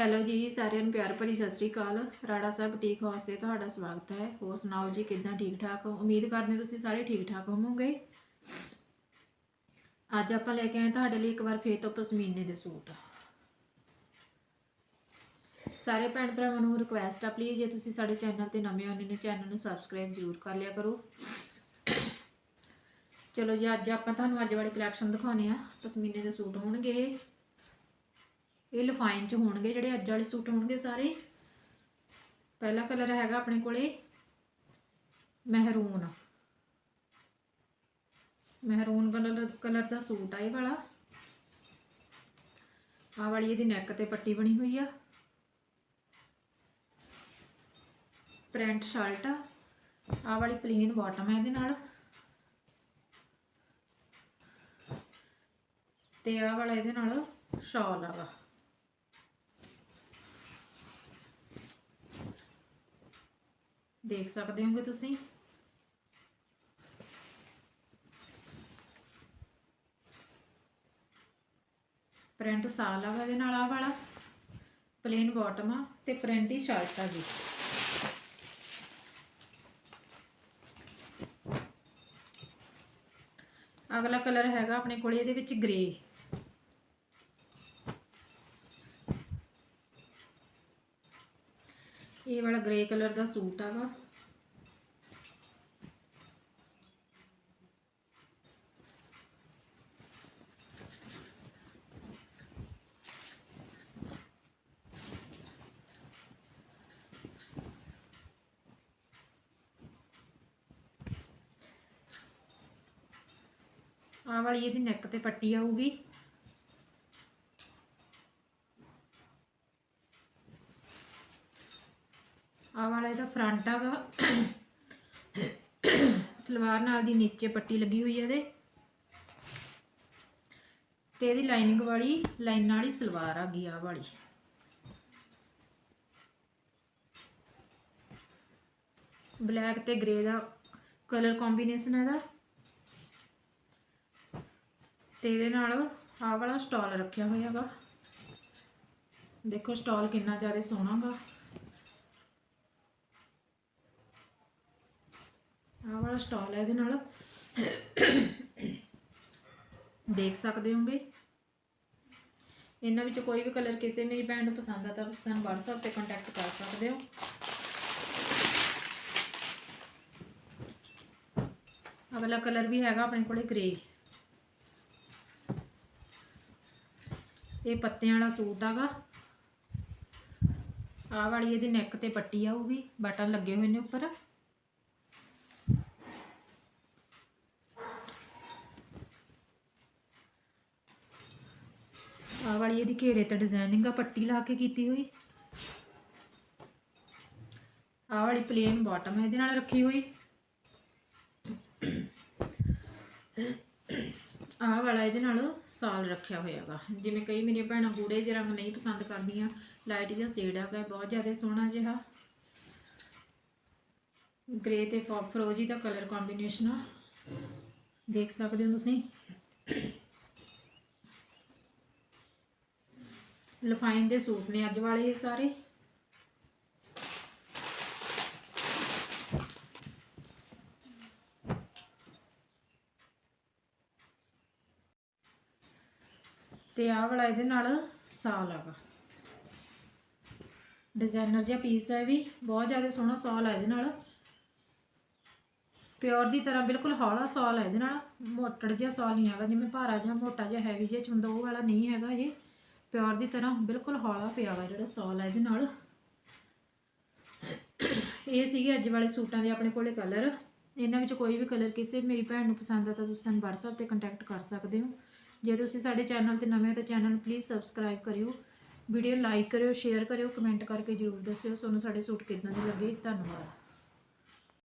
Hello ਜੀ, ਸਾਰਿਆਂ ਨੂੰ ਪਿਆਰ ਭਰੀ ਸਤਿ ਸ੍ਰੀ ਅਕਾਲ। ਰਾੜਾ ਸਾਹਿਬ ਠੀਕ ਹਾਊਸ ਤੇ ਤੁਹਾਡਾ ਸਵਾਗਤ ਹੈ। ਹੋਰ ਸੁਣਾਓ ਜੀ, ਕਿਦਾਂ ਠੀਕ ਠਾਕ? ਹੋ ਉਮੀਦ ਕਰਦੇ ਤੁਸੀਂ ਸਾਰੇ ਠੀਕ ਠਾਕ ਹੋਵੋਗੇ। ਅੱਜ ਆਪਾਂ ਲੈ ਕੇ ਆਏ ਤੁਹਾਡੇ ਲਈ ਇੱਕ ਵਾਰ ਫੇਰ ਤੋਂ ਪਸ਼ਮੀਨੇ ਦੇ ਸੂਟ। ਸਾਰੇ ਭੈਣ ਭਰਾਵਾਂ ਨੂੰ ਰਿਕੁਐਸਟ ਆ ਪਲੀਜ਼ ਜੇ ਤੁਸੀਂ ਸਾਡੇ ਚੈਨਲ ਤੇ ਨਵੇਂ ਆਉਂਦੇ ਨੇ ਚੈਨਲ ਨੂੰ ਸਬਸਕ੍ਰਾਈਬ ਜ਼ਰੂਰ ਕਰ ਲਿਆ ਕਰੋ। ਚਲੋ ਜੀ, ਅੱਜ ਆਪਾਂ ਤੁਹਾਨੂੰ ਅੱਜ ਵਾਲੀ ਕਲੈਕਸ਼ਨ ਦਿਖਾਉਣੇ ਆ ਪਸ਼ਮੀਨੇ ਦੇ ਸੂਟ ਹੋਣਗੇ। ਇਹ ਇਹ ਲਫਾਈਨ ਚ ਹੋਣਗੇ ਜਿਹੜੇ ਅੱਜ ਵਾਲੇ ਸੂਟ ਹੋਣਗੇ ਸਾਰੇ। ਪਹਿਲਾ ਕਲਰ ਹੈਗਾ ਆਪਣੇ ਕੋਲੇ ਮਹਿਰੂਨ। ਮਹਿਰੂਨ ਕਲਰ ਕਲਰ ਦਾ ਸੂਟ ਆ ਇਹ ਵਾਲਾ। ਆਹ ਵਾਲੀ ਇਹਦੀ ਨੈਕ ਤੇ ਪੱਟੀ ਬਣੀ ਹੋਈ ਆ। ਪ੍ਰਿੰਟ ਸ਼ਰਟ ਆ। ਆਹ ਵਾਲੀ ਪਲੇਨ ਬਾਟਮ ਹੈ ਇਹਦੇ ਨਾਲ। ਤੇ ਆਹ ਵਾਲਾ ਇਹਦੇ ਨਾਲ ਸ਼ਾਲ ਆਗਾ ਦੇਖ ਸਕਦੇ ਹੋਗੇ ਤੁਸੀਂ। ਪ੍ਰਿੰਟ ਸਾਲ ਆ ਇਹਦੇ ਨਾਲ ਆ ਵਾਲਾ। ਪਲੇਨ ਬਾਟਮ ਆ ਤੇ ਪ੍ਰਿੰਟ ਹੀ ਸ਼ਰਟ ਆ ਜੀ। ਅਗਲਾ ਕਲਰ ਹੈਗਾ ਆਪਣੇ ਕੋਲੇ ਇਹਦੇ ਵਿੱਚ ਗ੍ਰੇ ਇਹ ਵਾਲਾ ਗ੍ਰੇ ਕਲਰ ਦਾ ਸੂਟ ਆਗਾ। ਆਹ ਵਾਲੀ ਇਹਦੀ ਨੈਕ ਤੇ ਪੱਟੀ ਆਊਗੀ। ਆਹ ਵਾਲਾ ਇਹਦਾ ਫਰੰਟ ਆਗਾ ਸਲਵਾਰ ਨਾਲ ਦੀ ਨੀਚੇ ਪੱਟੀ ਲੱਗੀ ਹੋਈ ਹੈ ਇਹਦੇ। ਤੇ ਇਹਦੀ ਲਾਈਨਿੰਗ ਵਾਲੀ, ਲਾਈਨਾਂ ਵਾਲੀ ਸਲਵਾਰ ਆ ਗਈ ਆ ਵਾਲੀ। ਬਲੈਕ ਤੇ ਗ੍ਰੇ ਦਾ ਕਲਰ ਕੰਬੀਨੇਸ਼ਨ ਹੈ ਇਹਦਾ। ਤੇ ਇਹਦੇ ਨਾਲ ਆਹ ਵਾਲਾ ਸਟਾਲ ਰੱਖਿਆ ਹੋਇਆ ਹੈਗਾ। ਦੇਖੋ ਸਟਾਲ ਕਿੰਨਾ ਜ਼ਿਆਦਾ ਸੋਹਣਾ ਗਾ ਵਾਲਾ ਸਟਾਲ ਹੈ ਇਹਦੇ ਨਾਲ। ਦੇਖ ਸਕਦੇ ਹੋਗੇ। ਇਹਨਾਂ ਵਿੱਚ ਕੋਈ ਵੀ ਕਲਰ ਕਿਸੇ ਮੇਰੀ ਭੈਣ ਨੂੰ ਪਸੰਦ ਆ ਤਾਂ ਤੁਸੀਂ ਸਾਨੂੰ WhatsApp ਤੇ ਕੰਟੈਕਟ ਕਰ ਸਕਦੇ ਹੋ। ਅਗਲਾ ਕਲਰ ਵੀ ਹੈਗਾ ਆਪਣੇ ਕੋਲੇ ਗ੍ਰੇ ਇਹ ਪੱਤਿਆਂ ਵਾਲਾ ਸੂਟ ਆਗਾ ਆਹ ਵਾਲੀ ਇਹਦੀ ਨੈਕ ਤੇ ਪੱਟੀ ਆਊਗੀ, ਬਟਨ ਲੱਗੇ ਹੋਏ ਨੇ ਉੱਪਰ। ਆਹ ਵਾਲੀ ਇਹਦੀ ਘੇਰੇ ਤੇ ਡਿਜ਼ਾਈਨਿੰਗ ਆ, ਪੱਟੀ ਲਾ ਕੇ ਕੀਤੀ ਹੋਈ। ਆਹ ਵਾਲੀ ਪਲੇਨ ਬਾਟਮ ਹੈ ਇਹਦੇ ਨਾਲ ਰੱਖੀ ਹੋਈ। ਆਹ ਵਾਲਾ ਇਹਦੇ ਨਾਲ ਸਾਲ ਰੱਖਿਆ ਹੋਇਆਗਾ ਜਿਵੇਂ ਕਈ ਮੇਰੀਆਂ ਭੈਣਾਂ ਗੂੜੇ ਜਿਹੇ ਰੰਗ ਨਹੀਂ ਪਸੰਦ ਕਰਦੀਆਂ ਲਾਈਟ ਜਿਹਾ ਸ਼ੇਡ ਆਗਾ ਬਹੁਤ ਜ਼ਿਆਦਾ ਸੋਹਣਾ ਜਿਹਾ। ਗ੍ਰੇ ਤੇ ਫਰੋਜੀ ਦਾ ਕਲਰ ਕੰਬੀਨੇਸ਼ਨ ਆ। ਦੇਖ ਸਕਦੇ ਹੋ ਤੁਸੀਂ। ਲਫਾਈਨ ਦੇ ਸੂਟ ਨੇ ਅੱਜ ਵਾਲੇ ਇਹ ਸਾਰੇ। ਤੇ ਆਹ ਵਾਲਾ ਇਹਦੇ ਨਾਲ ਸਾਲ ਆਗਾ ਡਿਜ਼ਾਈਨਰ ਜਿਹਾ ਪੀਸ ਹੈ ਵੀ, ਬਹੁਤ ਜ਼ਿਆਦਾ ਸੋਹਣਾ ਸਾਲ ਹੈ ਇਹਦੇ ਨਾਲ। ਪਿਓਰ ਦੀ ਤਰ੍ਹਾਂ ਬਿਲਕੁਲ ਹੌਲਾ ਸਾਲ ਹੈ ਇਹਦੇ ਨਾਲ। ਮੋਟੜ ਜਿਹਾ ਸਾਲ ਨਹੀਂ ਹੈਗਾ, ਜਿਵੇਂ ਭਾਰਾ ਜਿਹਾ ਮੋਟਾ ਜਿਹਾ ਹੈਵੀ ਜਿਹਾ ਚ ਹੁੰਦਾ ਉਹ ਵਾਲਾ ਨਹੀਂ ਹੈਗਾ ਇਹ। ਪਿਓਰ ਦੀ ਤਰ੍ਹਾਂ ਬਿਲਕੁਲ ਹੌਲਾ ਪਿਆ ਵਾ ਜਿਹੜਾ ਸੌਲ ਹੈ ਇਹਦੇ ਨਾਲ। ਇਹ ਸੀਗੇ ਅੱਜ ਵਾਲੇ ਸੂਟਾਂ ਦੇ ਆਪਣੇ ਕੋਲੇ ਕਲਰ ਇਹਨਾਂ ਵਿੱਚ ਕੋਈ ਵੀ ਕਲਰ ਕਿਸੇ ਮੇਰੀ ਭੈਣ ਨੂੰ ਪਸੰਦ ਆ ਤਾਂ ਤੁਸੀਂ ਸਾਨੂੰ WhatsApp ਤੇ ਕੰਟੈਕਟ ਕਰ ਸਕਦੇ ਹੋ। ਜੇ ਤੁਸੀਂ ਸਾਡੇ ਚੈਨਲ ਤੇ ਨਵੇਂ ਹੋ ਤਾਂ ਚੈਨਲ ਪਲੀਜ਼ ਸਬਸਕ੍ਰਾਈਬ ਕਰਿਓ। ਵੀਡੀਓ ਲਾਈਕ ਕਰਿਓ ਸ਼ੇਅਰ ਕਰਿਓ ਕਮੈਂਟ ਕਰਕੇ ਜਰੂਰ ਦੱਸਿਓ ਤੁਹਾਨੂੰ ਸਾਡੇ ਸੂਟ ਕਿਦਾਂ ਦੇ ਲੱਗੇ। ਧੰਨਵਾਦ।